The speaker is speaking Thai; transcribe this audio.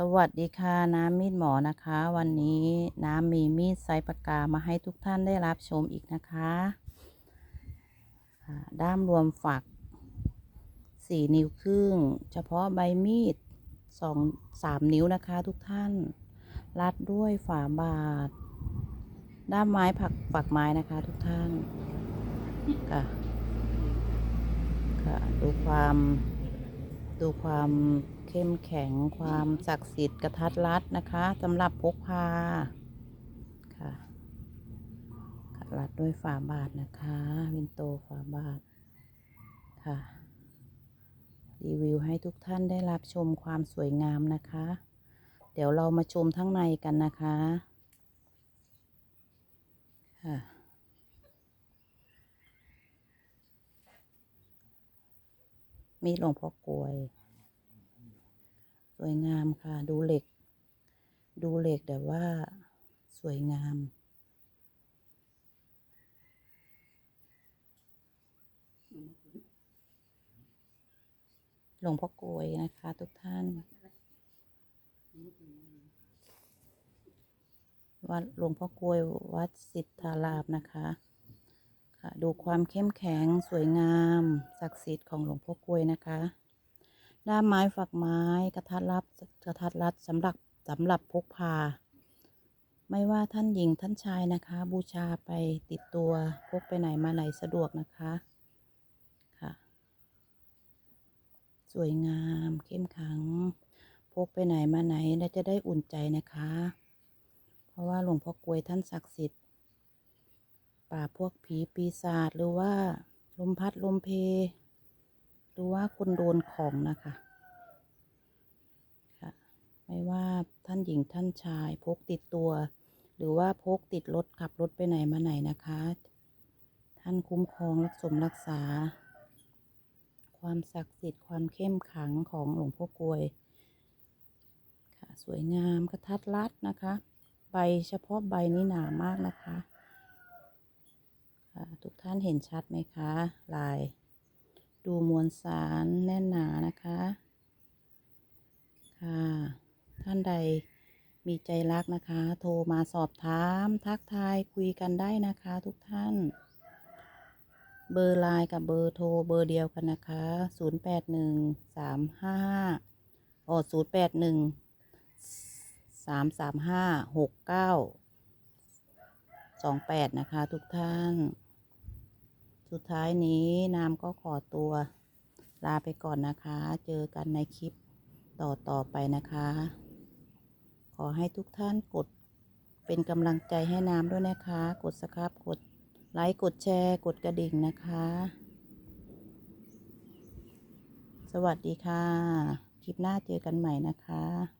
สวัสดีค่ะ น้ำมีดหมอนะคะ วันนี้น้ำมีมีดไซส์ปากกามาให้ทุกท่านได้รับชมอีกนะคะ ด้ามรวมฝักสี่นิ้วครึ่ง เฉพาะใบมีดสองสามนิ้วนะคะทุกท่าน รัดด้วยฝาบาทด้ามไม้ผักฝักไม้นะคะทุกท่านค่ะค่ะดูความดูความ เข้มแข็งความศักดิ์สิทธิ์กระทัดรัดนะคะสำหรับพกพาค่ะขัดรัดด้วยฝาบาทนะคะ วินโตฝาบาทค่ะ รีวิวให้ทุกท่านได้รับชมความสวยงามนะคะ เดี๋ยวเรามาชมทั้งในกันนะคะค่ะมีหลวงพ่อกลวย สวยงามค่ะ ดูเหล็ก ดูเหล็กแต่ว่าสวยงามหลวงพ่อกลวยนะคะ ทุกท่าน วัดหลวงพ่อกลวยวัดสิทธารามนะคะค่ะดูความเข้มแข็งสวยงาม ศักดิ์สิทธิ์ของหลวงพ่อกลวยนะคะ ด้ามไม้ฝักไม้กระทัดรัดกระทัดรัดสำหรับสำหรับพกพา ไม่ว่าท่านหญิงท่านชายนะคะ บูชาไปติดตัวพกไปไหนมาไหนสะดวกนะคะค่ะ สวยงามเข้มขัง พกไปไหนมาไหนและจะได้อุ่นใจนะคะ เพราะว่าหลวงพ่อกลวยท่านศักดิ์สิทธิ์ปราพวกผีปีศาจหรือว่าลมพัดลมเพ หรือว่าคนโดนของนะคะค่ะไม่ว่าท่านหญิงท่านชายพกติดตัว หรือว่าพกติดรถขับรถไปไหนมาไหนนะคะ ท่านคุ้มครองรักสมรักษา ความศักดิ์สิทธิ์ความเข้มขังของหลวงพ่อกลวยค่ะสวยงามกระทัดรัดนะคะ ใบเฉพาะใบนี้หนามากนะคะค่ะทุกท่านเห็นชัดไหมคะ ลาย ดูมวลสารแน่นหนานะคะ ค่ะ ท่านใดมีใจรักนะคะ โทรมาสอบถาม ทักทายคุยกันได้นะคะทุกท่าน เบอร์ไลน์กับเบอร์โทรเบอร์เดียวกันนะคะ 0 8 1 3 5 5อ๋อ0 8 1 3 3 5 6 9 2 8 นะคะ ทุกท่าน สุดท้ายนี้นามก็ขอตัวลาไปก่อนนะคะ เจอกันในคลิปต่อต่อไปนะคะ ขอให้ทุกท่านกดเป็นกำลังใจให้น้ำด้วยนะคะ กดสครับ กดไลค์ กดแชร์ กดกระดิ่งนะคะ สวัสดีค่ะ คลิปหน้าเจอกันใหม่นะคะ